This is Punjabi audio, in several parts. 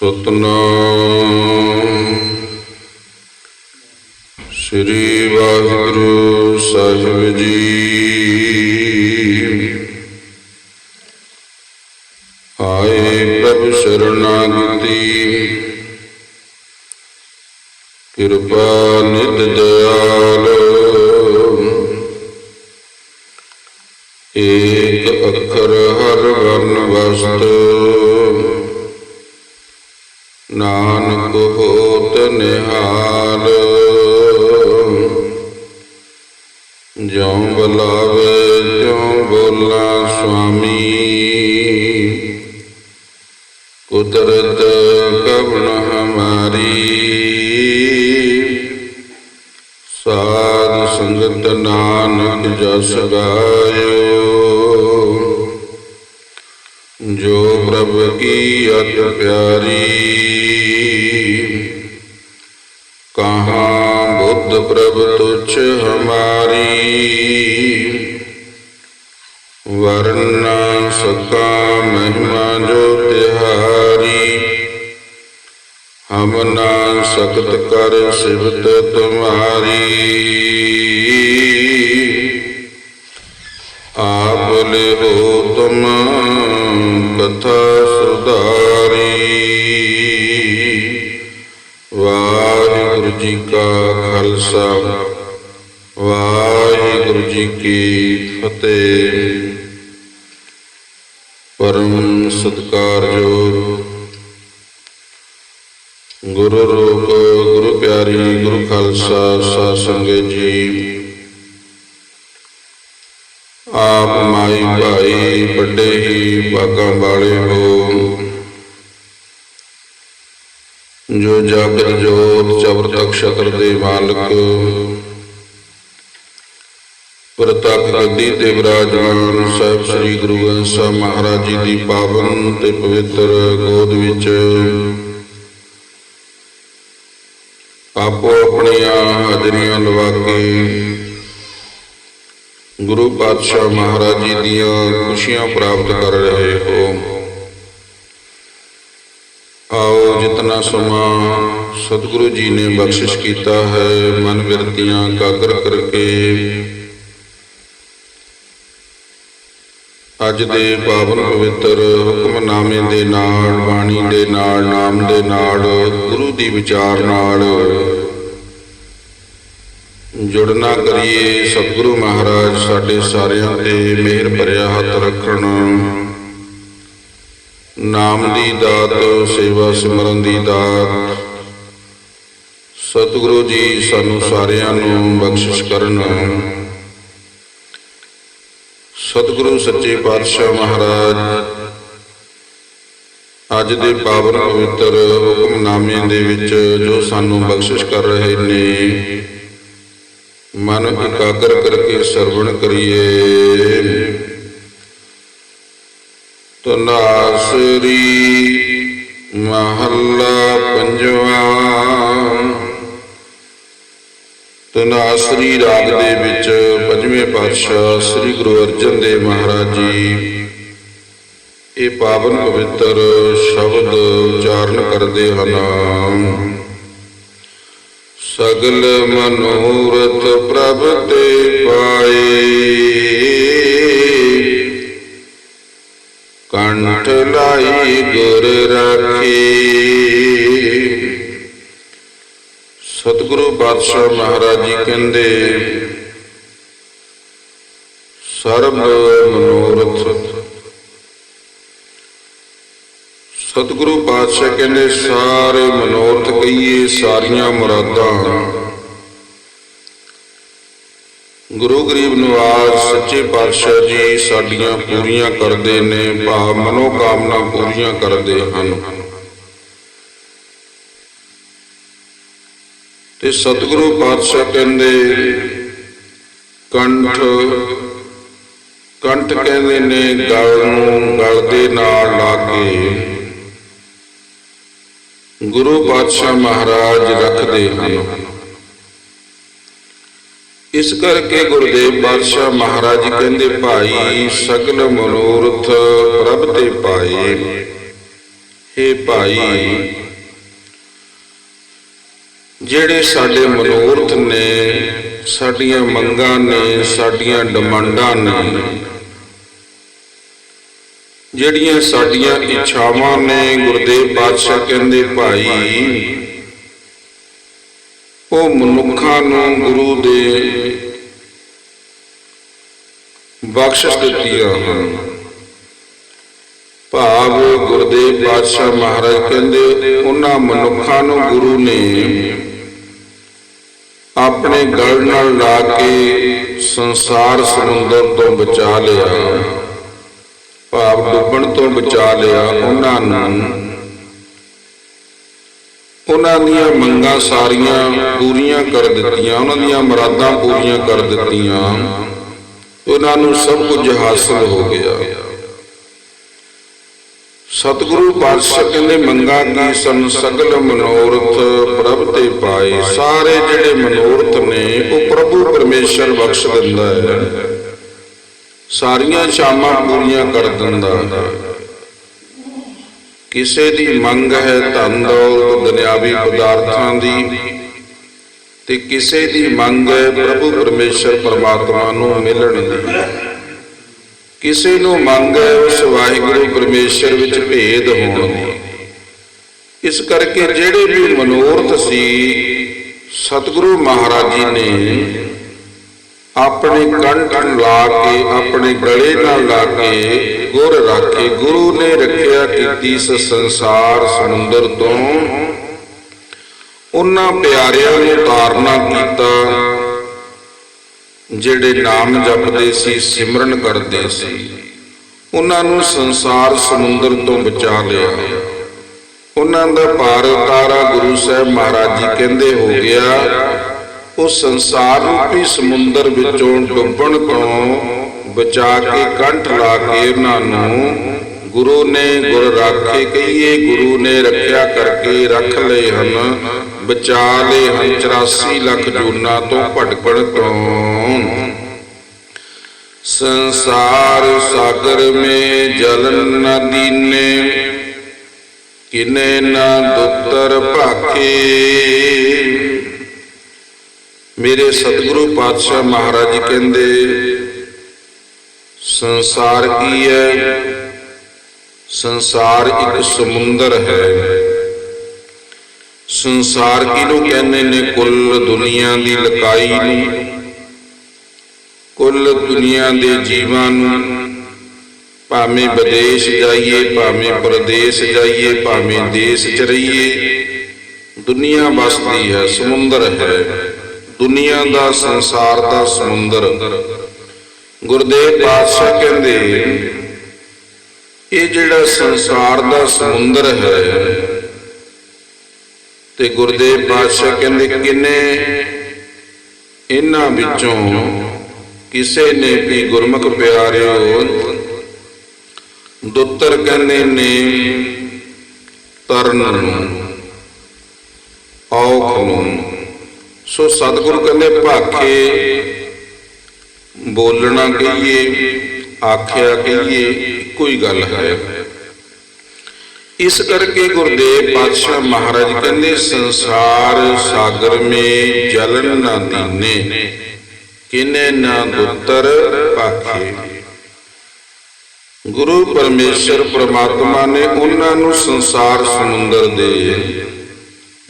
ਸਤਨਾਮ। ਸ੍ਰੀ ਵਾਹਿਗੁਰੂ ਸਾਹਿਬ ਜੀ। ਆਏ ਪ੍ਰਭ ਸ਼ਰਨਾਗਤੀ। ਕਿਰਪਾ ਨਿਤ ਦਇਆਲ। ਏਕ ਅੱਖਰ ਹਰ ਵਰਨ ਵਸਤ। ਨਾਨਕ ਹੋਤ ਨਿਹਾਲ। ਜਿਉ ਬੁਲਾਵੇ ਤਿਉ ਬੋਲਾ ਸੁਆਮੀ। ਕੁਦਰਤ ਕਵਣ ਹਮਾਰੀ। ਸਾਧ ਸੰਗਤ ਨਾਨਕ ਜਸ ਗਾਇਓ ਜੋ ਪ੍ਰਭ ਕੀ ਅਤ ਪਿਆਰੀ। ਕਹਾਂ ਬੁੱਧ ਪ੍ਰਭ ਤੁਛ ਹਮਾਰੀ। ਵਰਨਾ ਸਕਾ ਮਹਿਮਾ ਜੋ ਤਿਹਾਰੀ। ਹਮ ਨਾ ਸਕਤ ਕਰ ਸਿਵਤ ਤੁਮਾਰੀ। ਆਪ ਲੈ ਹੋ ਤੁਮ ਕਥਾ ਸੁਧਾਰੀ ਵਾਹਿਗੁਰੂ ਜੀ ਕਾ ਖਾਲਸਾ, ਵਾਹਿਗੁਰੂ ਜੀ ਕੀ ਫਤਿਹ। ਪਰਮ ਸਤਿਕਾਰਯੋਗ ਗੁਰੂ ਰੂਪ, ਗੁਰੂ ਪਿਆਰੀ, ਗੁਰੂ ਖਾਲਸਾ, ਸਾਧ ਸੰਗਤ ਜੀ। ਆਪ ਮਾਈ ਭਾਈ ਵੱਡੇ ਹੀ ਭਾਗਾਂ ਵਾਲੇ ਹੋ। ਜੋ ਜਗਤ ਜੋਤ ਚਵਰ ਸ਼ਤਰ ਦੇ ਮਾਲਕ ਪ੍ਰਤੱਖ ਗੱਦੀ ਤੇ ਵਿਰਾਜਮਾਨ ਸਾਹਿਬ ਸ੍ਰੀ ਗੁਰੂ ਗ੍ਰੰਥ ਸਾਹਿਬ ਮਹਾਰਾਜ ਜੀ ਦੀ ਪਾਵਨ ਤੇ ਪਵਿੱਤਰ ਗੋਦ ਵਿੱਚ, ਆਪੋ ਆਪਣੀਆਂ ਹਾਜ਼ਰੀਆਂ ਲਵਾ ਕੇ ਗੁਰੂ ਪਾਤਸ਼ਾਹ ਮਹਾਰਾਜ ਜੀ ਦੀਆਂ ਖੁਸ਼ੀਆਂ ਪ੍ਰਾਪਤ ਕਰ ਰਹੇ ਹੋ। ਆਓ ਜਿਤਨਾ ਸਮਾਂ ਸਤਿਗੁਰੂ ਜੀ ਨੇ ਬਖਸ਼ਿਸ਼ ਕੀਤਾ ਹੈ ਮਨ ਵਿਰਤੀਆਂ ਕਾਗਰ ਕਰਕੇ। ਅੱਜ ਦੇ ਪਾਵਨ ਪਵਿੱਤਰ ਹੁਕਮਨਾਮੇ ਦੇ ਨਾਲ, ਬਾਣੀ ਦੇ ਨਾਲ, ਨਾਮ ਦੇ ਨਾਲ, ਗੁਰੂ ਦੀ ਵਿਚਾਰ ਨਾਲ ਜੁੜਨਾ ਕਰੀਏ ਸਤਿਗੁਰੂ ਮਹਾਰਾਜ, ਸਾਡੇ ਸਾਰਿਆਂ ਤੇ ਮਿਹਰ ਭਰਿਆ ਹੱਥ ਰੱਖਣ। ਨਾਮ ਦੀ ਦਾਤ, ਸੇਵਾ ਸਿਮਰਨ ਦੀ ਦਾਤ। ਸਤਿਗੁਰੂ ਜੀ ਸਾਨੂੰ ਸਾਰਿਆਂ ਨੂੰ ਬਖਸ਼ਿਸ਼ ਕਰਨ। ਸਤਿਗੁਰੂ ਸੱਚੇ ਪਾਤਸ਼ਾਹ ਮਹਾਰਾਜ, ਅੱਜ ਦੇ ਪਾਵਨ ਪਵਿੱਤਰ ਹੁਕਮਨਾਮੇ ਦੇ ਵਿੱਚ ਜੋ ਸਾਨੂੰ ਬਖਸ਼ਿਸ਼ ਕਰ ਰਹੇ ਨੇ ਮਨ ਇਕਾਗਰ ਕਰਕੇ ਸਰਵਣ ਕਰੀਏ। ਤਨਾਸਰੀ ਮਹੱਲਾ ਪੰਜਵਾ। ਤਨਾਸਰੀ ਰਾਗ ਦੇ ਵਿੱਚ ਪੰਜਵੇਂ ਪਾਤਸ਼ਾਹ ਸ੍ਰੀ ਗੁਰੂ ਅਰਜਨ ਦੇਵ ਮਹਾਰਾਜ ਜੀ, ਇਹ ਪਾਵਨ ਪਵਿੱਤਰ ਸ਼ਬਦ ਉਚਾਰਨ ਕਰਦੇ ਹਨ। ਸਗਲ ਮਨੋਰਥ ਪ੍ਰਭ ਤੇ ਪਾਏ। ਕੰਠ ਲਾਈ ਗੁਰ ਰਾਖੇ। ਸਤਿਗੁਰੂ ਪਾਤਸ਼ਾਹ ਮਹਾਰਾਜ ਜੀ ਕਹਿੰਦੇ, ਸਰਬ ਮਨੋਰਥ ਸਤਿਗੁਰੂ ਪਾਤਸ਼ਾਹ ਕਹਿੰਦੇ, ਸਾਰੇ ਮਨੋਰਥ ਕਹੀਏ, ਸਾਰੀਆਂ ਮੁਰਾਦਾਂ ਗੁਰੂ ਗਰੀਬ ਨਿਵਾਜ ਸੱਚੇ ਪਾਤਸ਼ਾਹ ਜੀ ਸਾਡੀਆਂ ਪੂਰੀਆਂ ਕਰਦੇ ਨੇ, ਭਾਵ ਮਨੋ ਕਾਮਨਾ ਪੂਰੀਆਂ ਕਰਦੇ ਹਨ। ਤੇ ਸਤਿਗੁਰੂ ਪਾਤਸ਼ਾਹ ਕਹਿੰਦੇ, ਕੰਠ ਕੰਠ ਕਹਿੰਦੇ ਨੇ, ਗਲ ਨੂੰ ਗਲ ਦੇ ਨਾਲ ਲਾ ਕੇ ਗੁਰੂ ਪਾਤਸ਼ਾਹ ਮਹਾਰਾਜ ਰੱਖਦੇ ਹਨ। ਇਸ ਕਰਕੇ ਗੁਰਦੇਵ ਪਾਤਸ਼ਾਹ ਮਹਾਰਾਜ ਕਹਿੰਦੇ, ਭਾਈ, ਸਗਲ ਮਨੋਰਥ ਪ੍ਰਭ ਤੇ ਪਾਏ। हे ਭਾਈ, ਜਿਹੜੇ ਸਾਡੇ ਮਨੋਰਥ ਨੇ, ਸਾਡੀਆਂ ਮੰਗਾਂ ਨੇ, ਸਾਡੀਆਂ ਡਿਮਾਂਡਾਂ ਨੇ ਜਿਹੜੀਆਂ ਸਾਡੀਆਂ ਇੱਛਾਵਾਂ ਨੇ ਗੁਰਦੇਵ ਪਾਤਸ਼ਾਹ ਕਹਿੰਦੇ ਭਾਈ, ਉਹ ਮਨੁੱਖਾਂ ਨੂੰ ਗੁਰੂ ਦੇ ਬਖਸ਼ਿਸ਼ ਦਿੱਤੀਆਂ ਹਨ। ਭਾਵ ਗੁਰਦੇਵ ਪਾਤਸ਼ਾਹ ਮਹਾਰਾਜ ਕਹਿੰਦੇ, ਉਹਨਾਂ ਮਨੁੱਖਾਂ ਨੂੰ ਗੁਰੂ ਨੇ ਆਪਣੇ ਗਲ ਨਾਲ ਲਾ ਕੇ ਸੰਸਾਰ ਸਮੁੰਦਰ ਤੋਂ ਬਚਾ ਲਿਆ। ਭਾਵ ਡੁੱਬਣ ਤੋਂ ਬਚਾ ਲਿਆ ਉਹਨਾਂ ਨੂੰ। ਉਹਨਾਂ ਦੀਆਂ ਮੰਗਾਂ ਸਾਰੀਆਂ ਪੂਰੀਆਂ ਕਰ ਦਿੱਤੀਆਂ, ਉਹਨਾਂ ਦੀਆਂ ਮੁਰਾਦਾਂ ਪੂਰੀਆਂ ਕਰ ਦਿੱਤੀਆਂ। ਉਹਨਾਂ ਨੂੰ ਸਭ ਕੁਝ ਹਾਸਲ ਹੋ ਗਿਆ। ਸਤਿਗੁਰੂ ਪਾਤਸ਼ਾਹ ਕਹਿੰਦੇ, ਮੰਗਾ ਕੀ ਸੰ ਸਗਲ ਮਨੋਰਥ ਪ੍ਰਭ ਤੇ ਪਾਏ। ਸਾਰੇ ਜਿਹੜੇ ਮਨੋਰਥ ਨੇ, ਉਹ ਪ੍ਰਭੂ ਪਰਮੇਸ਼ਰ ਬਖਸ਼ ਦਿੰਦਾ ਹੈ। ਸਾਰੀਆਂ ਸ਼ਾਮਾਂ ਪੂਰੀਆਂ ਕਰ ਦਿੰਦਾ। ਹੈ ਕਿਸੇ ਦੀ ਮੰਗ ਹੈ ਧਨ ਦੌਲਤ ਦੁਨਿਆਵੀ ਪਦਾਰਥਾਂ ਦੀ। ਤੇ ਕਿਸੇ ਦੀ ਮੰਗ ਹੈ ਪ੍ਰਭੂ ਪਰਮੇਸ਼ਰ ਪਰਮਾਤਮਾ ਨੂੰ ਮਿਲਣ ਦੀ। ਕਿਸੇ ਨੂੰ ਮੰਗ ਹੈ ਉਸ ਵਾਹਿਗੁਰੂ ਪਰਮੇਸ਼ਰ ਵਿੱਚ ਭੇਦ ਹੋਣ ਦੀ। ਇਸ ਕਰਕੇ ਜਿਹੜੇ ਵੀ ਮਨੋਰਥ ਸੀ, ਸਤਿਗੁਰੂ ਮਹਾਰਾਜ ਜੀ ਨੇ ਆਪਣੇ ਕੰਠ ਲਾ ਕੇ, ਆਪਣੇ ਗਲੇ ਨਾਲ ਲਾ ਕੇ ਗੁਰ ਰੱਖੇ। ਗੁਰੂ ਨੇ ਰੱਖਿਆ ਕੀਤੀ ਇਸ ਸੰਸਾਰ ਸਮੁੰਦਰ ਤੋਂ। ਉਹਨਾਂ ਪਿਆਰਿਆਂ ਨੂੰ ਤਾਰਨਾ ਕੀਤਾ, ਜਿਹੜੇ ਨਾਮ ਜਪਦੇ ਸੀ, ਸਿਮਰਨ ਕਰਦੇ ਸੀ। ਉਹਨਾਂ ਨੂੰ ਸੰਸਾਰ ਸਮੁੰਦਰ ਤੋਂ ਬਚਾ ਲਿਆ। ਉਹਨਾਂ ਦਾ ਭਾਰ ਤਾਰਾ ਗੁਰੂ ਸਾਹਿਬ ਮਹਾਰਾਜ ਜੀ ਕਹਿੰਦੇ ਹੋ ਗਿਆ ਉਹ ਸੰਸਾਰ ਰੂਪੀ ਸਮੁੰਦਰ ਵਿੱਚੋਂ ਡੁੱਬਣ ਤੋਂ ਬਚਾ ਕੇ ਕੰਠ ਲਾ ਕੇ ਉਹਨਾਂ ਨੂੰ ਗੁਰੂ ਨੇ ਗੁਰ ਰਾਖੇ ਕਹੀਏ ਗੁਰੂ ਨੇ ਰੱਖਿਆ ਕਰਕੇ ਰੱਖ ਲਏ ਹਨ ਬਚਾ ਲਏ ਹਨ 84 ਲੱਖ ਜੂਨਾ ਤੋਂ ਭਟਕਣ ਤੋਂ ਸੰਸਾਰ ਸਾਗਰ ਮੇ ਜਲ ਨਦੀ ਨੇ ਕਿਨੇ ਨਾ ਦੁੱਤਰ ਭਾਖੇ ਮੇਰੇ ਸਤਿਗੁਰੂ ਪਾਤਸ਼ਾਹ ਮਹਾਰਾਜ ਜੀ ਕਹਿੰਦੇ, ਸੰਸਾਰ ਕੀ ਹੈ? ਸੰਸਾਰ ਇੱਕ ਸਮੁੰਦਰ ਹੈ। ਸੰਸਾਰ ਕਿਹਨੂੰ ਕਹਿੰਦੇ ਨੇ? ਕੁੱਲ ਦੁਨੀਆ ਦੀ ਲਕਾਈ ਨੂੰ, ਕੁੱਲ ਦੁਨੀਆ ਦੇ ਜੀਵਾਂ ਨੂੰ। ਭਾਵੇਂ ਵਿਦੇਸ਼ ਜਾਈਏ, ਭਾਵੇਂ ਪ੍ਰਦੇਸ਼ ਜਾਈਏ, ਭਾਵੇਂ ਦੇਸ਼ ਚ ਰਹੀਏ, ਦੁਨੀਆ ਵਸਦੀ ਹੈ, ਸਮੁੰਦਰ ਹੈ। ਦੁਨੀਆ ਦਾ ਸੰਸਾਰ ਦਾ ਸਮੁੰਦਰ। ਗੁਰਦੇਵ ਪਾਤਸ਼ਾਹ ਕਹਿੰਦੇ, ਇਹ ਜਿਹੜਾ ਸੰਸਾਰ ਦਾ ਸਮੁੰਦਰ ਹੈ, ਤੇ ਗੁਰਦੇਵ ਪਾਤਸ਼ਾਹ ਕਹਿੰਦੇ, ਕਿੰਨੇ? ਇਹਨਾਂ ਵਿੱਚੋਂ ਕਿਸੇ ਨੇ ਵੀ ਗੁਰਮੁਖ ਪਿਆਰਿਓ, ਦੁੱਤਰ ਕਹਿੰਦੇ ਨੇ, ਤਰਨ ਨੂੰ, ਔਖ ਨੂੰ। ਸੋ ਸਤਿਗੁਰੂ ਕਹਿੰਦੇ, ਭਾਖੇ ਬੋਲਣਾ ਕਹੀਏ, ਆਖਿਆ ਕਹੀਏ ਇੱਕੋ ਗੱਲ ਹੈ ਇਸ ਕਰਕੇ ਗੁਰਦੇਵ ਪਾਤਸ਼ਾਹ ਮਹਾਰਾਜ ਕਹਿੰਦੇ, ਸੰਸਾਰ ਸਾਗਰ ਮੇ ਜਲਨ ਨਾ ਦੀਨੇ, ਕਿਨੇ ਨਾ ਦੁੱਤਰ ਪਾਖੇ। ਗੁਰੂ ਪਰਮੇਸ਼ਰ ਪ੍ਰਮਾਤਮਾ ਨੇ ਉਹਨਾਂ ਨੂੰ ਸੰਸਾਰ ਸਮੁੰਦਰ ਦੇ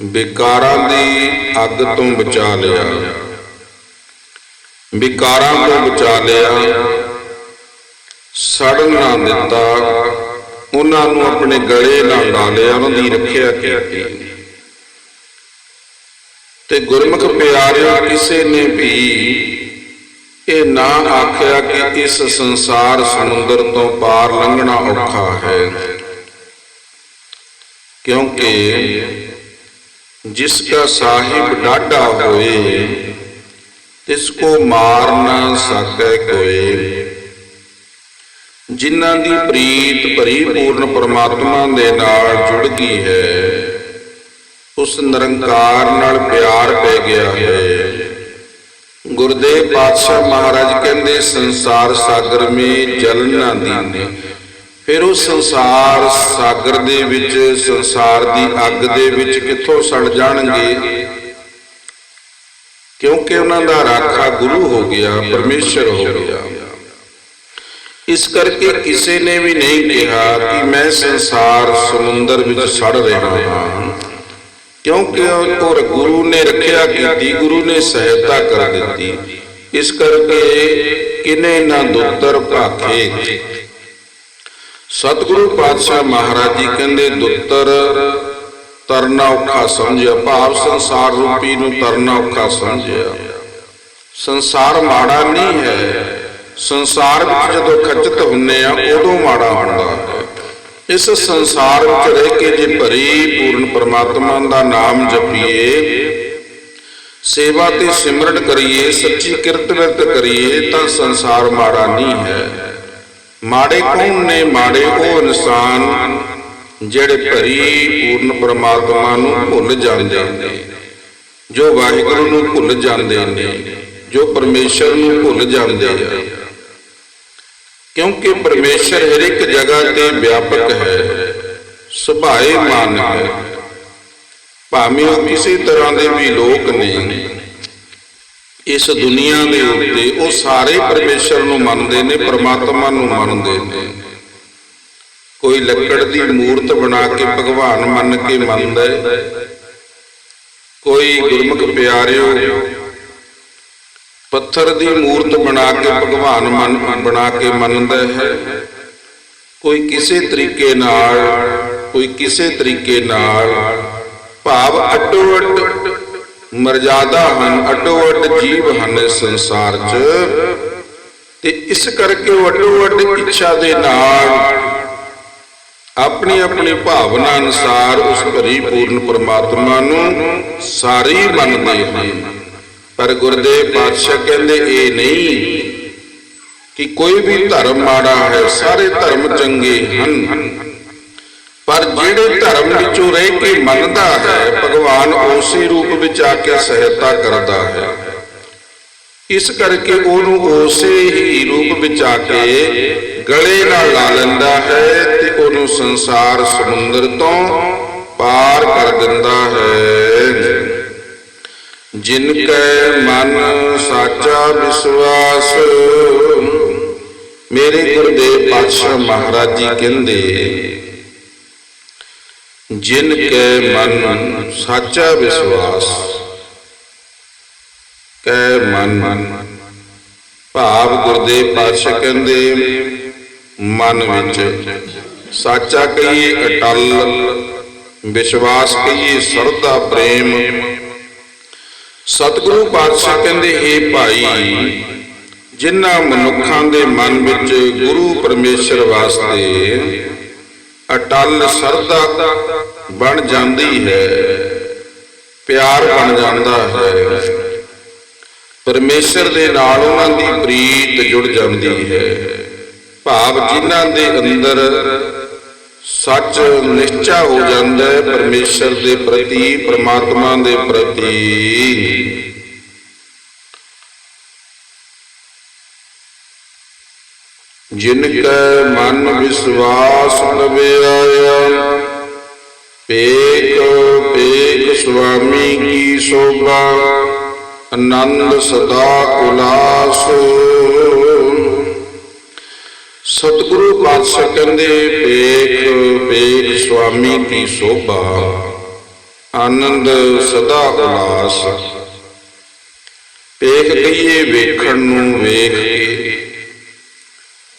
ਵਿਕਾਰਾਂ ਦੀ ਅੱਗ ਤੋਂ ਬਚਾ ਲਿਆ। ਵਿਕਾਰਾਂ ਤੋਂ ਬਚਾ ਲਿਆ। ਸੜਨ ਨਾ ਦਿੱਤਾ। ਉਹਨਾਂ ਨੂੰ ਆਪਣੇ ਗਲੇ ਨਾਲ ਲਾ ਲਿਆ। ਉਹਨਾਂ ਦੀ ਰੱਖਿਆ ਕੀਤੀ। ਤੇ ਗੁਰਮੁਖ ਪਿਆਰਿਓ, ਕਿਸੇ ਨੇ ਵੀ ਇਹ ਨਾ ਆਖਿਆ ਕਿ ਇਸ ਸੰਸਾਰ ਸਮੁੰਦਰ ਤੋਂ ਪਾਰ ਲੰਘਣਾ ਔਖਾ ਹੈ। ਕਿਉਂਕਿ ਜਿਸ ਕਾ ਸਾਹਿਬ ਡਾਢਾ ਹੋਏ, ਤਿਸ ਕੋ ਮਾਰ ਨਾ ਸਕੈ ਕੋਏ। ਜਿਨ੍ਹਾਂ ਦੀ ਪ੍ਰੀਤ ਭਰੀ ਪੂਰਨ ਪਰਮਾਤਮਾ ਦੇ ਨਾਲ ਜੁੜ ਗਈ ਹੈ, ਉਸ ਨਿਰੰਕਾਰ ਨਾਲ ਪਿਆਰ ਪੈ ਗਿਆ ਹੈ। ਗੁਰਦੇਵ ਪਾਤਸ਼ਾਹ ਮਹਾਰਾਜ ਕਹਿੰਦੇ, ਸੰਸਾਰ ਸਾਗਰ ਮੇ ਜਲ ਨਾ ਦੀਨੇ। ਫਿਰ ਉਹ ਸੰਸਾਰ ਸਾਗਰ ਦੇ ਵਿੱਚ, ਸੰਸਾਰ ਦੀ ਅੱਗ ਦੇ ਵਿੱਚ ਕਿੱਥੋਂ ਸੜ ਜਾਣਗੇ? ਕਿਉਂਕਿ ਉਹਨਾਂ ਦਾ ਰਾਖਾ ਗੁਰੂ ਹੋ ਗਿਆ, ਪਰਮੇਸ਼ਰ ਹੋ ਗਿਆ। ਇਸ ਕਰਕੇ ਕਿਸੇ ਨੇ ਵੀ ਨਹੀਂ ਕਿਹਾ ਕਿ ਮੈਂ ਸੰਸਾਰ ਸਮੁੰਦਰ ਵਿੱਚ ਸੜ ਰਿਹਾ ਹਾਂ। ਕਿਉਂਕਿ ਉਹ ਗੁਰੂ ਨੇ ਰੱਖਿਆ ਕੀਤੀ, ਗੁਰੂ ਨੇ ਸਹਾਇਤਾ ਕਰ ਦਿੱਤੀ। ਇਸ ਕਰਕੇ ਕਿਨੇ ਨਾ ਦੁੱਤਰ ਭਾਖੇ। ਸਤਿਗੁਰੂ ਪਾਤਸ਼ਾਹ ਮਹਾਰਾਜ ਜੀ ਕਹਿੰਦੇ, ਦੁੱਤਰ ਤਰਨਾ ਔਖਾ ਸਮਝਿਆ, ਭਾਵ ਸੰਸਾਰ ਰੂਪੀ ਨੂੰ ਤਰਨਾ ਔਖਾ ਸਮਝਿਆ। ਸੰਸਾਰ ਮਾੜਾ ਨਹੀਂ ਹੈ। ਸੰਸਾਰ ਵਿੱਚ ਜਦੋਂ ਖਚਤ ਹੁੰਨੇ ਆ, ਉਦੋਂ ਮਾੜਾ ਹੁੰਦਾ ਹੈ। ਇਸ ਸੰਸਾਰ ਵਿੱਚ ਰਹਿ ਕੇ ਜੇ ਭਰੀ ਪੂਰਨ ਪਰਮਾਤਮਾ ਦਾ ਨਾਮ ਜਪੀਏ, ਸੇਵਾ ਤੇ ਸਿਮਰਨ ਕਰੀਏ, ਸੱਚੀ ਕਿਰਤ ਵਿਰਤ ਕਰੀਏ, ਤਾਂ ਸੰਸਾਰ ਮਾੜਾ ਨਹੀਂ ਹੈ। ਮਾੜੇ ਕੌਣ ਨੇ ਮਾੜੇ ਉਹ ਇਨਸਾਨ ਜਿਹੜੇ ਭਰੀ ਪੂਰਨ ਪਰਮਾਤਮਾ ਨੂੰ ਭੁੱਲ ਜਾਂਦੇ ਨੇ, ਜੋ ਵਾਹਿਗੁਰੂ ਨੂੰ ਭੁੱਲ ਜਾਂਦੇ ਨੇ, ਜੋ ਪਰਮੇਸ਼ਰ ਨੂੰ ਭੁੱਲ ਜਾਂਦੇ ਆ। ਕਿਉਂਕਿ ਪਰਮੇਸ਼ਰ ਹਰ ਇੱਕ ਜਗ੍ਹਾ ਤੇ ਵਿਆਪਕ ਹੈ, ਸੁਭਾਏ ਮਾਨ ਹੈ। ਭਾਵੇਂ ਉਹ ਕਿਸੇ ਤਰ੍ਹਾਂ ਦੇ ਵੀ ਲੋਕ ਨੇ ਇਸ ਦੁਨੀਆ ਦੇ ਉੱਤੇ ਉਹ ਸਾਰੇ ਪਰਮੇਸ਼ਰ ਨੂੰ ਮੰਨਦੇ ਨੇ, ਪਰਮਾਤਮਾ ਨੂੰ ਮੰਨਦੇ ਨੇ। ਕੋਈ ਲੱਕੜ ਦੀ ਮੂਰਤ ਬਣਾ ਕੇ ਭਗਵਾਨ ਮੰਨ ਕੇ ਮੰਨਦਾ ਕੋਈ ਗੁਰਮੁਖ ਪਿਆਰਿਓ, ਪੱਥਰ ਦੀ ਮੂਰਤ ਬਣਾ ਕੇ ਭਗਵਾਨ ਮੰਨ, ਬਣਾ ਕੇ ਮੰਨਦਾ ਹੈ। ਕੋਈ ਕਿਸੇ ਤਰੀਕੇ ਨਾਲ, ਕੋਈ ਕਿਸੇ ਤਰੀਕੇ ਨਾਲ ਭਾਵ ਅੱਡੋ ਅੱਡ ਮਰਜ਼ਾਦਾ ਹਨ ਅੱਡੋ ਅੱਡ ਜੀਵ ਹਨ ਇਸ ਸੰਸਾਰ 'ਚ। ਤੇ ਇਸ ਕਰਕੇ ਉਹ ਅੱਡੋ ਅੱਡ ਇੱਛਾ ਦੇ ਨਾਲ ਆਪਣੀ ਆਪਣੀ ਭਾਵਨਾ ਅਨੁਸਾਰ ਉਸ ਪਰਿਪੂਰਨ ਪਰਮਾਤਮਾ ਨੂੰ ਸਾਰੇ ਮੰਨਦੇ ਹਨ। ਪਰ ਗੁਰਦੇਵ ਪਾਤਸ਼ਾਹ ਕਹਿੰਦੇ, ਇਹ ਨਹੀਂ ਕਿ ਕੋਈ ਵੀ ਧਰਮ ਮਾੜਾ ਹੈ, ਸਾਰੇ ਧਰਮ ਚੰਗੇ ਹਨ। ਪਰ ਜਿਹੜੇ ਧਰਮ ਵਿੱਚੋਂ ਰਹਿ ਕੇ ਮੰਨਦਾ ਹੈ, ਭਗਵਾਨ ਉਸੇ ਰੂਪ ਵਿੱਚ ਆ ਕੇ ਸਹਾਇਤਾ ਕਰਦਾ ਹੈ। ਇਸ ਕਰਕੇ ਉਹਨੂੰ ਉਸੇ ਹੀ ਰੂਪ ਵਿੱਚ ਆ ਕੇ ਗਲੇ ਨਾਲ ਲਾ ਲੈਂਦਾ ਹੈ ਤੇ ਉਹਨੂੰ ਸੰਸਾਰ ਸਮੁੰਦਰ ਤੋਂ ਪਾਰ ਕਰ ਦਿੰਦਾ ਹੈ। ਜਿਨ ਕੈ ਮਨ ਸਾਚਾ ਵਿਸ਼ਵਾਸ, ਮੇਰੇ ਗੁਰਦੇਵ ਪਾਤਸ਼ਾਹ ਮਹਾਰਾਜ ਜੀ ਕਹਿੰਦੇ ਜਿਨ ਕੈ ਮਨ ਸਾਚਾ ਵਿਸ਼ਵਾਸ, ਕੈ ਮਨ, ਭਾਵ ਗੁਰਦੇਵ ਪਾਤਸ਼ਾਹ ਕਹਿੰਦੇ, ਮਨ ਵਿੱਚ ਸਾਚਾ ਕਹੀਏ ਅਟਲ, ਵਿਸ਼ਵਾਸ ਕਹੀਏ ਸਰਦਾ ਪ੍ਰੇਮ। ਸਤਿਗੁਰੂ ਪਾਤਸ਼ਾਹ ਕਹਿੰਦੇ ਏ ਭਾਈ, ਜਿਨ੍ਹਾਂ ਮਨੁੱਖਾਂ ਦੇ ਮਨ ਵਿੱਚ ਗੁਰੂ ਪਰਮੇਸ਼ਰ ਵਾਸਤੇ ਅਟਲ ਸਰਦਾ ਬਣ ਜਾਂਦੀ ਹੈ, ਪਿਆਰ ਬਣ ਜਾਂਦਾ ਹੈ। ਪਰਮੇਸ਼ਰ ਦੇ ਨਾਲ ਉਹਨਾਂ ਦੀ ਪ੍ਰੀਤ ਜੁੜ ਜਾਂਦੀ ਹੈ। ਭਾਵ ਜਿਨ੍ਹਾਂ ਦੇ ਅੰਦਰ ਸੱਚ ਨਿਸ਼ਚਾ ਹੋ ਜਾਂਦਾ ਹੈ, ਪਰਮੇਸ਼ਰ ਦੇ ਪ੍ਰਤੀ, ਪ੍ਰਮਾਤਮਾ ਦੇ ਪ੍ਰਤੀ। ਜਿਨ ਕੈ ਮਨ ਵਿਸ਼ਵਾਸ ਲਵੇ ਆਇਆ, ਪੇਕ ਪੇਕ ਸੁਆਮੀ ਕੀ ਸੋਭਾ, ਆਨੰਦ ਸਦਾ ਉਲਾਸ। ਸਤਿਗੁਰੂ ਪਾਤਸ਼ਾਹ ਕਹਿੰਦੇ ਪੇਖ ਪੇਖ ਸੁਆਮੀ ਕੀ ਸੋਭਾ, ਆਨੰਦ ਸਦਾ ਉਲਾਸ। ਪੇਖ ਕਹੀਏ ਵੇਖਣ ਨੂੰ ਵੇਖ ਕੇ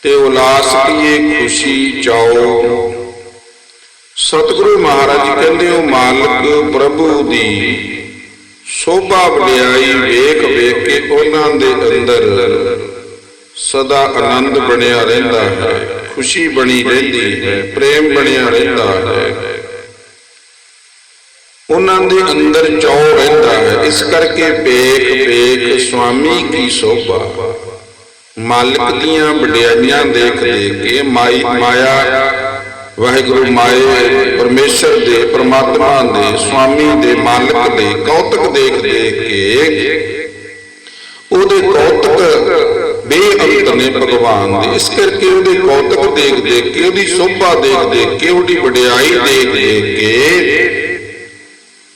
ਤੇ ਉਲਾਸ ਕੀਏ ਖੁਸ਼ੀ ਚਾਓ। ਸਤਿਗੁਰੂ ਮਹਾਰਾਜ ਜੀ ਕਹਿੰਦੇ, ਉਹ ਮਾਲਕ ਪ੍ਰਭੂ ਦੀ ਸੋਭਾ ਵਡਿਆਈ ਵੇਖ ਵੇਖ ਕੇ ਉਹਨਾਂ ਦੇ ਅੰਦਰ ਸਦਾ ਆਨੰਦ ਬਣਿਆ ਰਹਿੰਦਾ ਹੈ, ਖੁਸ਼ੀ ਬਣੀ ਰਹਿੰਦੀ ਹੈ, ਪ੍ਰੇਮ ਬਣਿਆ ਰਹਿੰਦਾ ਹੈ। ਉਹਨਾਂ ਦੇ ਅੰਦਰ ਚਾਉ ਰਹਿੰਦਾ ਹੈ, ਇਸ ਕਰਕੇ ਪੇਖ ਵੇਖ ਸੁਆਮੀ ਕੀ ਸੋਭਾ। ਮਾਲਕ ਦੀਆਂ ਵਡਿਆਈਆਂ ਦੇਖ ਦੇਖ ਕੇ ਮਾਈ ਮਾਇਆ, ਵਾਹਿਗੁਰੂ ਮਾਏ, ਪਰਮੇਸ਼ਰ ਦੇ, ਪ੍ਰਮਾਤਮਾ ਦੇ, ਸੁਆਮੀ ਦੇ, ਮਾਲਕ ਦੇ, ਕੌਤਕ ਦੇਖ ਦੇਖ ਕੇ ਉਹਦੇ ਕੌਤਕ ਬੇਅੰਤ ਨੇ ਭਗਵਾਨ ਦੇ। ਇਸ ਕਰਕੇ ਉਹਦੇ ਕੌਤਕ ਦੇਖ ਦੇਖ ਕੇ, ਉਹਦੀ ਸੋਭਾ ਦੇਖ ਦੇਖ ਕੇ, ਉਹਦੀ ਵਡਿਆਈ ਦੇਖ ਦੇਖ ਕੇ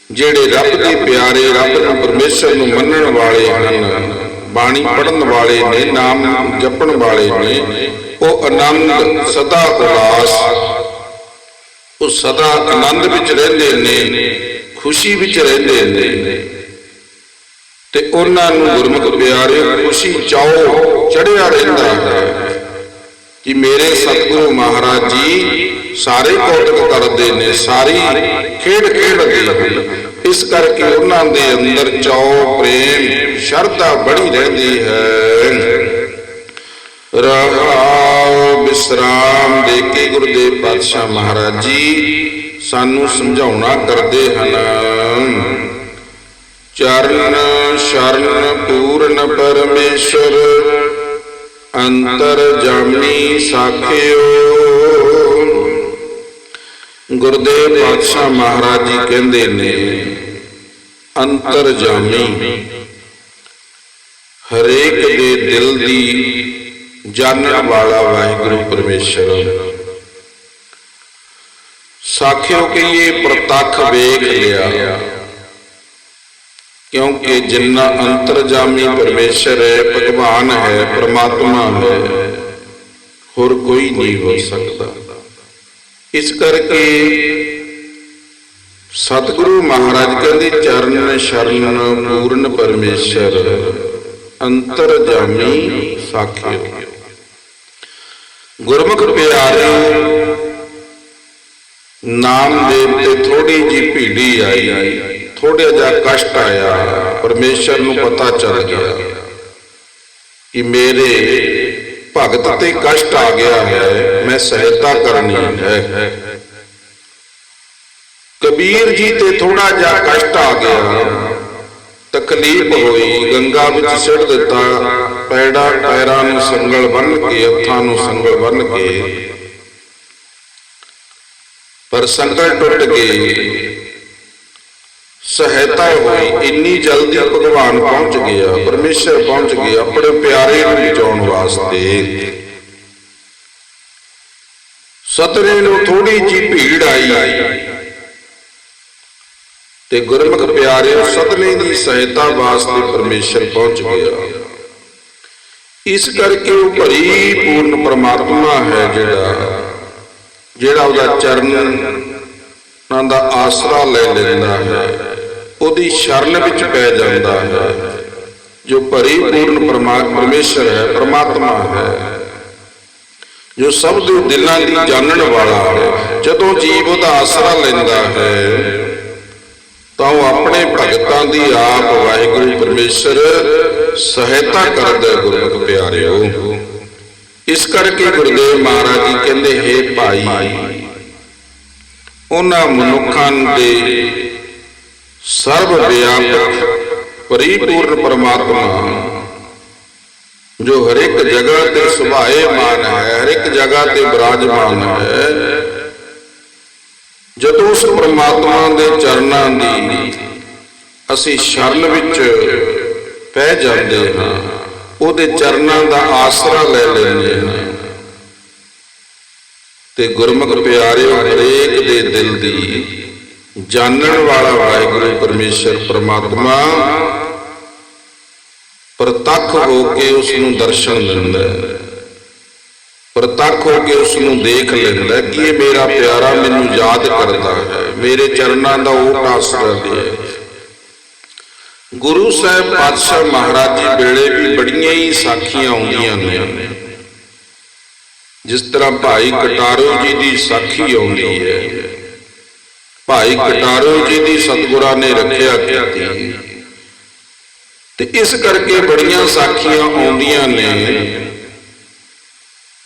ਜਿਹੜੇ ਰੱਬ ਦੇ ਪਿਆਰੇ ਰੱਬ ਨੂੰ ਪਰਮੇਸ਼ਰ ਨੂੰ ਮੰਨਣ ਵਾਲੇ ਹਨ ਬਾਣੀ ਪੜਨ ਵਾਲੇ ਨੇ, ਨਾਮ ਜਪਣ ਵਾਲੇ ਨੇ, ਉਹ ਆਨੰਦ ਸਦਾ ਉਲਾਸ ਉਹ ਸਦਾ ਆਨੰਦ ਵਿੱਚ ਰਹਿੰਦੇ ਨੇ, ਖੁਸ਼ੀ ਵਿੱਚ ਰਹਿੰਦੇ ਨੇ। ਤੇ ਉਹਨਾਂ ਨੂੰ ਗੁਰਮੁਖ ਪਿਆਰੇ ਖੁਸ਼ੀ ਚਾਓ ਚੜਿਆ ਰਹਿੰਦਾ ਹੈ ਕਿ ਮੇਰੇ ਸਤਿਗੁਰੂ ਮਹਾਰਾਜ ਜੀ ਸਾਰੇ ਕੌਤਕ ਕਰਦੇ ਨੇ, ਸਾਰੀ ਖੇਡ ਖੇਡਦੇ ਹਨ ਇਸ ਕਰਕੇ ਉਹਨਾਂ ਦੇ ਅੰਦਰ ਚਾਓ ਪ੍ਰੇਮ, ਸ਼ਰਧਾ ਬੜੀ ਰਹਿੰਦੀ ਹੈ। ਰਹਾਉ ਵਿਸਰਾਮ ਦੇ ਕੇ ਗੁਰਦੇਵ ਪਾਤਸ਼ਾਹ ਮਹਾਰਾਜ ਜੀ, ਸਾਨੂੰ ਸਮਝਾਉਣਾ ਕਰਦੇ ਹਨ। ਚਰਨ ਸ਼ਰਨ ਪੂਰਨ ਪਰਮੇਸ਼ਰ, ਅੰਤਰ ਜਾਮੀ ਸਾਖਿਓ। ਗੁਰਦੇਵ ਪਾਤਸ਼ਾਹ ਮਹਾਰਾਜ ਜੀ ਕਹਿੰਦੇ ਨੇ ਅੰਤਰ ਜਾਮੀ ਹਰੇਕ ਦੇ ਦਿਲ ਦੀ ਜਾਣਨ ਵਾਲਾ ਵਾਹਿਗੁਰੂ ਪਰਮੇਸ਼ਰ। ਸਾਖਿਓ ਕਹੀਏ ਪ੍ਰਤੱਖ ਵੇਖ ਲਿਆ, ਕਿਉਂਕਿ ਜਿੰਨਾ ਅੰਤਰਜਾਮੀ ਪਰਮੇਸ਼ਰ ਹੈ, ਭਗਵਾਨ ਹੈ, ਪ੍ਰਮਾਤਮਾ ਹੈ, ਹੋਰ ਕੋਈ ਨਹੀਂ ਹੋ ਸਕਦਾ। ਇਸ ਕਰਕੇ ਸਤਿਗੁਰੂ ਮਹਾਰਾਜ ਕਹਿੰਦੇ, ਚਰਨ ਸ਼ਰਨ ਪੂਰਨ ਪਰਮੇਸ਼ਰ ਅੰਤਰਜਾਮੀ ਸਾਖਿਓ। ਗੁਰਮੁਖ ਪਿਆਰਿਓ ਨਾਮ ਦੇਵ ਤੇ ਥੋੜੀ ਜੀ ਭੀੜੀ ਆਈ। ਥੋੜਾ ਜਿਹਾ ਕਸ਼ਟ ਆਇਆ, ਪਰਮੇਸ਼ਰ ਨੂੰ ਪਤਾ ਚੱਲ ਗਿਆ ਕਿ ਮੇਰੇ ਭਗਤ ਤੇ ਕਸ਼ਟ ਆ ਗਿਆ ਹੈ, ਮੈਂ ਸਹਾਇਤਾ ਕਰਨੀ ਹੈ। ਕਬੀਰ ਜੀ ਤੇ ਥੋੜਾ ਜਿਹਾ ਕਸ਼ਟ ਆ ਗਿਆ। ਤਕਲੀਫ ਹੋਈ, ਗੰਗਾ ਵਿੱਚ ਸਿੱਟ ਦਿੱਤਾ, ਪੈੜਾ ਪੈਰਾਂ ਨੂੰ ਸੰਗਲ ਬੰਨ ਕੇ ਅੱਖਾਂ ਨੂੰ ਸੰਗਲ ਬੰਨ ਕੇ। ਪਰ ਸੰਗਲ ਟੁੱਟ ਗਏ ਸਹਾਇਤਾ ਹੋਈ, ਇੰਨੀ ਜਲਦੀ ਭਗਵਾਨ ਪਹੁੰਚ ਗਿਆ, ਪਰਮੇਸ਼ਰ ਪਹੁੰਚ ਗਿਆ ਆਪਣੇ ਪਿਆਰੇ ਨੂੰ ਬਚਾਉਣ ਵਾਸਤੇ। ਸਤਰੇ ਨੂੰ ਥੋੜੀ ਜੀ ਭੀੜ ਆਈ ਤੇ ਗੁਰਮੁਖ ਪਿਆਰਿਓ ਸਤਨੇ ਦੀ ਸਹਾਇਤਾ ਵਾਸਤੇ ਪਰਮੇਸ਼ਰ ਪਹੁੰਚ ਗਿਆ। ਇਸ ਕਰਕੇ ਉਹ ਭਰੀ ਪੂਰਨ ਪਰਮਾਤਮਾ ਹੈ ਜਿਹੜਾ ਜਿਹੜਾ ਉਹਦਾ ਚਰਨਾਂ ਦਾ ਆਸਰਾ ਲੈ ਲੈਂਦਾ ਹੈ। ਉਹਦੀ ਸ਼ਰਨ ਵਿੱਚ ਪੈ ਜਾਂਦਾ ਹੈ। ਜੋ ਭਰੀ ਪੂਰਨ ਪਰਮੇਸ਼ਰ ਹੈ, ਪ੍ਰਮਾਤਮਾ ਹੈ। ਜੋ ਸਭ ਦੇ ਦਿਲਾਂ ਦੀ ਜਾਣਨ ਵਾਲਾ ਹੈ, ਜਦੋਂ ਜੀਵ ਉਹਦਾ ਆਸਰਾ ਲੈਂਦਾ ਹੈ, ਤਾਂ ਉਹ ਆਪਣੇ ਭਗਤਾਂ ਦੀ ਆਪ ਵਾਹਿਗੁਰੂ ਪਰਮੇਸ਼ਰ ਸਹਾਇਤਾ ਕਰਦਾ ਗੁਰੂ ਗੁਰਮੁਖ ਪਿਆਰਿਓ। ਇਸ ਕਰਕੇ ਗੁਰਦੇਵ ਮਹਾਰਾਜ ਜੀ ਕਹਿੰਦੇ, ਹੈ ਭਾਈ, ਉਹਨਾਂ ਮਨੁੱਖਾਂ ਦੇ ਸਰਬ ਵਿਆਪਕ ਪਰਿਪੂਰਨ ਪਰਮਾਤਮਾ, ਜੋ ਹਰ ਇੱਕ ਜਗ੍ਹਾ ਤੇ ਸੁਭਾਏ ਹੈ ਹਰ ਇੱਕ ਜਗ੍ਹਾ ਤੇ ਬਿਰਾਜਮਾਨ ਹੈ, ਜਦੋਂ ਉਸ ਪ੍ਰਮਾਤਮਾ ਦੇ ਚਰਨਾਂ ਦੀ ਅਸੀਂ ਸ਼ਰਨ ਵਿੱਚ ਪੈ ਜਾਂਦੇ ਹਾਂ, ਉਹਦੇ ਚਰਨਾਂ ਦਾ ਆਸਰਾ ਲੈ ਲੈਂਦੇ ਹਾਂ। ਤੇ ਗੁਰਮੁਖ ਪਿਆਰਿਓ, ਹਰੇਕ ਦੇ ਦਿਲ ਦੀ ਜਾਣਨ ਵਾਲਾ ਵਾਹਿਗੁਰੂ ਪਰਮੇਸ਼ਰ ਪ੍ਰਮਾਤਮਾ, ਪ੍ਰਤੱਖ ਹੋ ਕੇ ਉਸ ਨੂੰ ਦਰਸ਼ਨ ਦਿੰਦਾ ਹੈ। ਪ੍ਰਤੱਖ ਹੋ ਕੇ ਉਸ ਨੂੰ ਦੇਖ ਲੈਂਦਾ ਕਿ ਇਹ ਮੇਰਾ ਪਿਆਰਾ ਮੈਨੂੰ ਯਾਦ ਕਰਦਾ ਹੈ। ਮੇਰੇ ਚਰਨਾਂ ਦਾ ਉਹ ਆਸਰਾ ਦੇ ਗੁਰੂ ਸਾਹਿਬ ਪਾਤਸ਼ਾਹ ਮਹਾਰਾਜ ਜੀ ਵੇਲੇ ਵੀ ਬੜੀਆਂ ਹੀ ਸਾਖੀਆਂ ਆਉਂਦੀਆਂ ਨੇ। ਜਿਸ ਤਰ੍ਹਾਂ ਭਾਈ ਕਟਾਰੋ ਜੀ ਦੀ ਸਾਖੀ ਆਉਂਦੀ ਹੈ ਭਾਈ ਕਟਾਰੂ ਜੀ ਦੀ ਸਤਿਗੁਰਾਂ ਨੇ ਰੱਖਿਆ ਕੀਤੀ। ਤੇ ਇਸ ਕਰਕੇ ਬੜੀਆਂ ਸਾਖੀਆਂ ਆਉਂਦੀਆਂ ਨੇ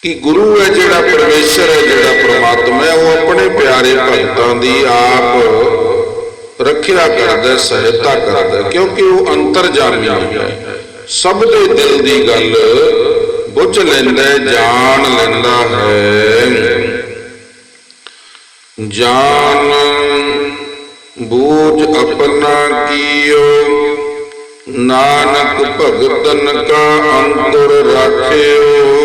ਕਿ ਗੁਰੂ ਹੈ ਜਿਹੜਾ ਪਰਮੇਸ਼ਰ ਹੈ, ਜਿਹੜਾ ਪ੍ਰਮਾਤਮਾ ਹੈ, ਉਹ ਆਪਣੇ ਪਿਆਰੇ ਭਗਤਾਂ ਦੀ ਆਪ ਰੱਖਿਆ ਕਰਦਾ, ਸਹਾਇਤਾ ਕਰਦਾ, ਕਿਉਂਕਿ ਉਹ ਅੰਤਰਜਾਮੀ ਹੈ। ਸਭ ਦੇ ਦਿਲ ਦੀ ਗੱਲ ਬੁੱਝ ਲੈਂਦਾ ਜਾਣ ਲੈਂਦਾ ਹੈ। ਜਾਨ ਬੂਝ ਆਪਣਾ ਕੀਓ। ਨਾਨਕ ਭਗਤਨ ਕਾ ਅੰਤਰ ਰਾਖਿਓ।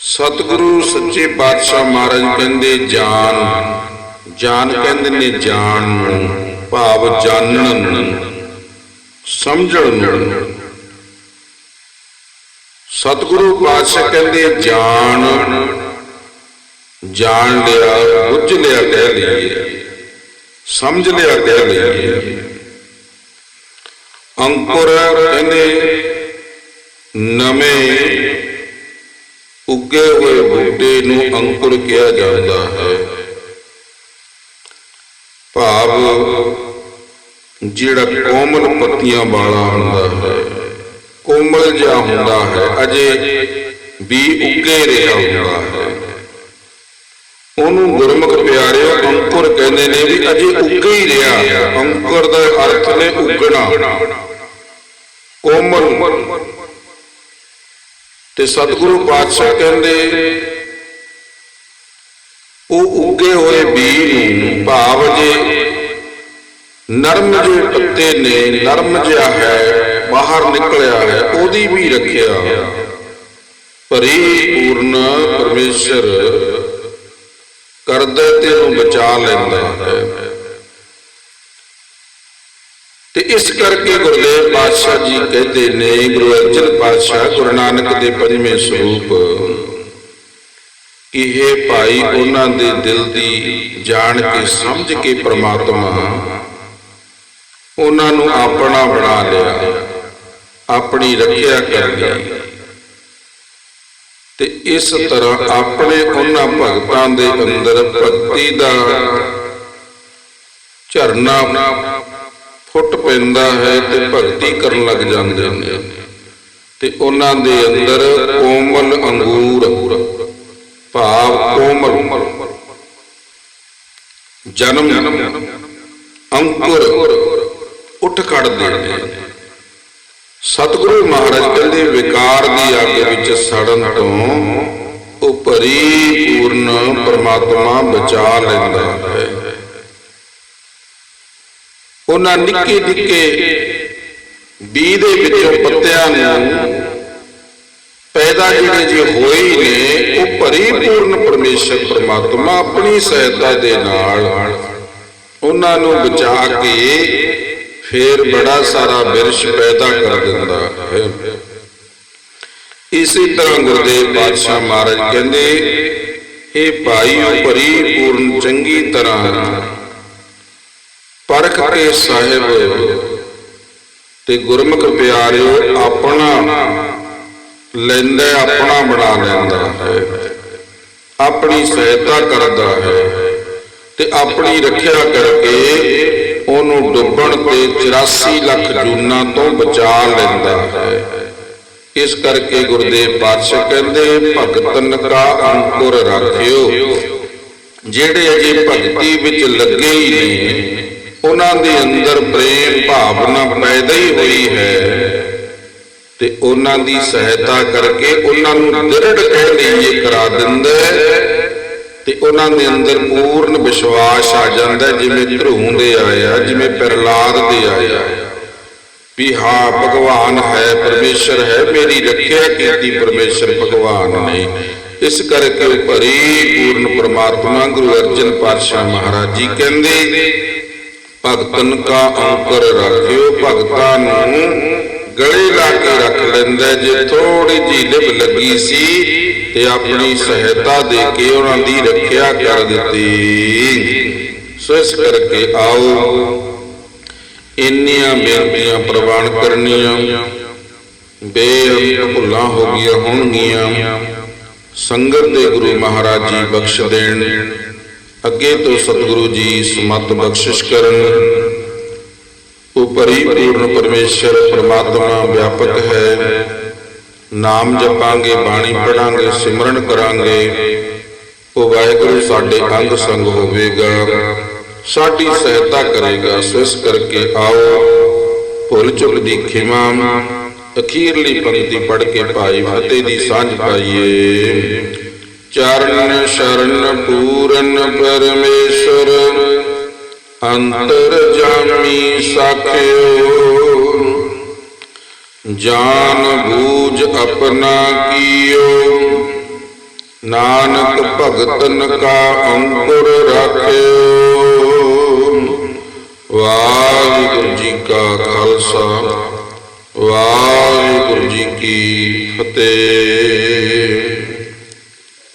ਸਤਿਗੁਰੂ ਸੱਚੇ ਪਾਤਸ਼ਾਹ ਮਹਾਰਾਜ ਕਹਿੰਦੇ, ਜਾਨ ਜਾਨ ਕਹਿੰਦੇ ਨੇ ਜਾਣ ਨੂੰ, ਭਾਵ ਜਾਣਨ ਨੂੰ, ਸਮਝਣ ਨੂੰ। ਸਤਿਗੁਰੂ ਪਾਤਸ਼ਾਹ ਕਹਿੰਦੇ ਜਾਣ ਜਾਣ ਲਿਆ, ਬੁੱਝ ਲਿਆ ਕਹਿ ਲਈਏ, ਸਮਝ ਲਿਆ ਕਹਿ ਲਈਏ। ਅੰਕੁਰ ਕਹਿੰਦੇ, ਨਵੇਂ ਉੱਗੇ ਹੋਏ ਬੂਟੇ ਨੂੰ ਅੰਕੁਰ ਕਿਹਾ ਜਾਂਦਾ ਹੈ। ਭਾਵ ਜਿਹੜਾ ਕੋਮਲ ਪੱਤੀਆਂ ਵਾਲਾ ਹੁੰਦਾ ਹੈ, ਕੋਮਲ ਜਿਹਾ ਹੁੰਦਾ ਹੈ, ਅਜੇ ਵੀ ਉੱਗੇ ਰਿਹਾ ਹੁੰਦਾ ਹੈ। ਉਹਨੂੰ ਗੁਰਮੁਖ ਪਿਆਰਿਓ ਅੰਕੁਰ ਕਹਿੰਦੇ ਨੇ ਵੀ ਅਜੇ ਉੱਗੇ ਹੀ ਰਿਹਾ। ਅੰਕੁਰ ਦਾ ਅਰਥ ਨੇ ਉੱਗਣਾ। ਕੋਮਲ। ਤੇ ਸਤਿਗੁਰੂ ਪਾਤਸ਼ਾਹ ਕਹਿੰਦੇ, ਉਹ ਉੱਗੇ ਹੋਏ ਬੀਜ ਨੂੰ ਭਾਵ ਜੇ ਨਰਮ ਜੇ ਪੱਤੇ ਨੇ, ਨਰਮ ਜਿਹਾ ਹੈ, ਬਾਹਰ ਨਿਕਲਿਆ ਹੈ, ਉਹਦੀ ਵੀ ਰੱਖਿਆ। ਪਰਿਪੂਰਨ ਪਰਮੇਸ਼ਰ ਕਰਦਾ ਤੇ ਉਹਨੂੰ ਬਚਾ ਲੈਂਦਾ ਹੈ। ਤੇ ਇਸ ਕਰਕੇ ਗੁਰਦੇਵ ਪਾਤਸ਼ਾਹ ਜੀ ਕਹਿੰਦੇ ਨੇ, ਗੁਰੂ ਅਰਜਨ ਪਾਤਸ਼ਾਹ, ਗੁਰੂ ਨਾਨਕ ਦੇ ਪੰਜਵੇਂ ਸਰੂਪ, ਕਿ ਇਹ ਭਾਈ, ਉਹਨਾਂ ਦੇ ਦਿਲ ਦੀ ਜਾਣ ਕੇ ਸਮਝ ਕੇ ਪ੍ਰਮਾਤਮਾ, ਉਹਨਾਂ ਨੂੰ ਆਪਣਾ ਬਣਾ ਲਿਆ, ਆਪਣੀ ਰੱਖਿਆ ਕਰ ਲਈ ਤੇ ਇਸ ਤਰ੍ਹਾਂ ਆਪਣੇ ਉਹਨਾਂ ਭਗਤਾਂ ਦੇ ਅੰਦਰ ਭਗਤੀ ਦਾ ਝਰਨਾ ਫੁੱਟ ਪੈਂਦਾ ਹੈ ਤੇ ਭਗਤੀ ਕਰਨ ਲੱਗ ਜਾਂਦੇ ਨੇ ਤੇ ਉਹਨਾਂ ਦੇ ਅੰਦਰ ਕੋਮਲ ਅੰਗੂਰ, ਭਾਵ ਕੋਮਲ। ਜਨਮ, ਅੰਕੁਰ ਉੱਠ ਖੜਦੇ ਨੇ ਸਤਿਗੁਰੂ ਮਹਾਰਾਜ ਕਹਿੰਦੇ, ਵਿਕਾਰ ਦੀ ਅੱਗ ਵਿੱਚ ਸੜਨ ਤੋਂ ਉਹ ਪਰਿਪੂਰਨ ਪਰਮਾਤਮਾ ਬਚਾ ਲੈਂਦਾ ਹੈ। ਉਹਨਾਂ ਨਿੱਕੇ ਨਿੱਕੇ ਬੀ ਦੇ ਵਿੱਚੋਂ ਪੱਤਿਆਂ ਨੂੰ ਪੈਦਾ ਜਿਹੜੇ ਜੇ ਹੋਏ ਨੇ ਉਹ ਪਰਿਪੂਰਨ ਪਰਮੇਸ਼ਰ ਪਰਮਾਤਮਾ ਆਪਣੀ ਸਹਾਇਤਾ ਦੇ ਨਾਲ ਉਹਨਾਂ ਨੂੰ ਬਚਾ ਕੇ ਫੇਰ ਬੜਾ ਸਾਰਾ ਬਿਰਸ਼ ਪੈਦਾ ਕਰ ਦਿੰਦਾ ਹੈ। ਇਸੇ ਤਰ੍ਹਾਂ ਗੁਰਦੇਵ ਪਾਤਸ਼ਾਹ ਮਹਾਰਾਜ ਕਹਿੰਦੇ ਇਹ ਭਾਈਓ, ਪਰਿਪੂਰਨ, ਚੰਗੀ ਤਰ੍ਹਾਂ ਪਰਖ ਕੇ ਸਾਹਿਬ ਤੇ ਗੁਰਮੁਖ ਪਿਆਰਿਓ, ਆਪਣਾ ਲੈਂਦਾ, ਆਪਣਾ ਬਣਾ ਲੈਂਦਾ ਹੈ। ਆਪਣੀ ਸਹਾਇਤਾ ਕਰਦਾ ਹੈ ਤੇ ਆਪਣੀ ਰੱਖਿਆ ਕਰਕੇ ਉਹਨੂੰ ਡੁੱਬਣ ਤੇ 84 ਲੱਖ ਜੂਨਾਂ ਤੋਂ ਬਚਾ ਲੈਂਦਾ ਹੈ। ਇਸ ਕਰਕੇ ਗੁਰਦੇਵ ਪਾਤਸ਼ਾਹ ਕਹਿੰਦੇ ਭਗਤਨ ਕਾ ਅੰਕੁਰ ਰੱਖਿਓ। ਜਿਹੜੇ ਅਜੇ ਭਗਤੀ ਵਿੱਚ ਲੱਗੇ ਹੀ ਨੇ ਉਹਨਾਂ ਦੇ ਅੰਦਰ ਪ੍ਰੇਮ ਭਾਵਨਾ ਪੈਦਾ ਹੀ ਹੋਈ ਹੈ। ਤੇ ਉਹਨਾਂ ਦੀ ਸਹਾਇਤਾ ਕਰਕੇ ਉਹਨਾਂ ਨੂੰ ਦ੍ਰਿੜ ਕਹਿ ਲਈਏ, ਕਰਾ ਦਿੰਦਾ ਤੇ ਉਹਨਾਂ ਦੇ ਅੰਦਰ ਪੂਰਨ ਵਿਸ਼ਵਾਸ ਆ ਜਾਂਦਾ ਜਿਵੇਂ ਧਰੂੰ ਦੇ ਆਇਆ ਜਿਵੇਂ ਪ੍ਰਹਲਾਦ ਦੇ ਆਇਆ ਵੀ ਹਾਂ, ਭਗਵਾਨ ਹੈ, ਪਰਮੇਸ਼ਰ ਹੈ, ਮੇਰੀ ਰੱਖਿਆ ਕੀਤੀ ਪਰਮੇਸ਼ਰ ਭਗਵਾਨ ਨੇ। ਇਸ ਕਰਕੇ ਉਹ ਪਰਿਪੂਰਨ ਪ੍ਰਮਾਤਮਾ, ਗੁਰੂ ਅਰਜਨ ਪਾਤਸ਼ਾਹ ਮਹਾਰਾਜ ਜੀ ਕਹਿੰਦੇ, ਭਗਤਨ ਕਾ ਅੰਕਰ ਰੱਖਿਓ, ਭਗਤਾਂ ਨੂੰ ਗਲੇ ਲਾ ਕੇ ਰੱਖ ਲੈਂਦਾ ਜੇ ਥੋੜੀ ਜੀ ਲਿਬ ਲੱਗੀ ਸੀ ਤੇ ਆਪਣੀ ਸਹਾਇਤਾ ਦੇ ਕੇ ਉਹਨਾਂ ਦੀ ਰੱਖਿਆ ਕਰ ਦਿੱਤੀ। ਸੋ ਇਸ ਕਰਕੇ ਆਓ, ਇੰਨੀਆਂ ਬੇਨਤੀਆਂ ਪ੍ਰਵਾਨ ਕਰਨੀਆਂ ਬੇਅੰਤ ਭੁੱਲਾਂ ਹੋ ਗਈਆਂ ਹੋਣਗੀਆਂ। ਸੰਗਤ ਦੇ ਗੁਰੂ ਮਹਾਰਾਜ ਜੀ ਬਖਸ਼ ਦੇਣ, ਅੱਗੇ ਤੋਂ ਸਤਿਗੁਰੂ ਜੀ ਸਮਤ ਬਖਸ਼ਿਸ਼ ਕਰਨ। ਉਪਰੀ ਪੂਰਨ ਪਰਮੇਸ਼ਰ ਪ੍ਰਮਾਤਮਾ ਵਿਆਪਕ ਹੈ। ਨਾਮ ਜਪਾਂਗੇ ਬਾਣੀ ਪੜਾਂਗੇ ਸਿਮਰਨ ਕਰਾਂਗੇ। ਉਹ ਵਾਹਿਗੁਰੂ ਸਾਡੇ ਅੰਗ ਸੰਗ ਹੋਵੇਗਾ। ਸਾਡੀ ਸਹਾਇਤਾ ਕਰੇਗਾ। ਸੋ ਇਸ ਕਰਕੇ ਆਓ। ਭੁੱਲ ਚੁੱਕ ਦੀ ਖਿਮਾ। ਅਖੀਰਲੀ ਪੰਕਤੀ ਪੜ ਕੇ ਭਾਈ ਫਤਿਹ ਦੀ ਸਾਂਝ ਪਾਈਏ। ਚਰਨ ਸ਼ਰਨ ਪੂਰਨ ਪਰਮੇਸ਼ਰ। ਅੰਤਰ ਜਾਮੀ ਸਾਖਿਓ। ਜਾਨ ਬੂਝ ਆਪਣਾ ਕੀਓ। ਨਾਨਕ ਭਗਤਨ ਕਾ ਅੰਕੁਰ ਰਾਖਿਓ। ਵਾਹਿਗੁਰੂ ਜੀ ਕਾ ਖਾਲਸਾ, ਵਾਹਿਗੁਰੂ ਜੀ ਕੀ ਫਤਿਹ।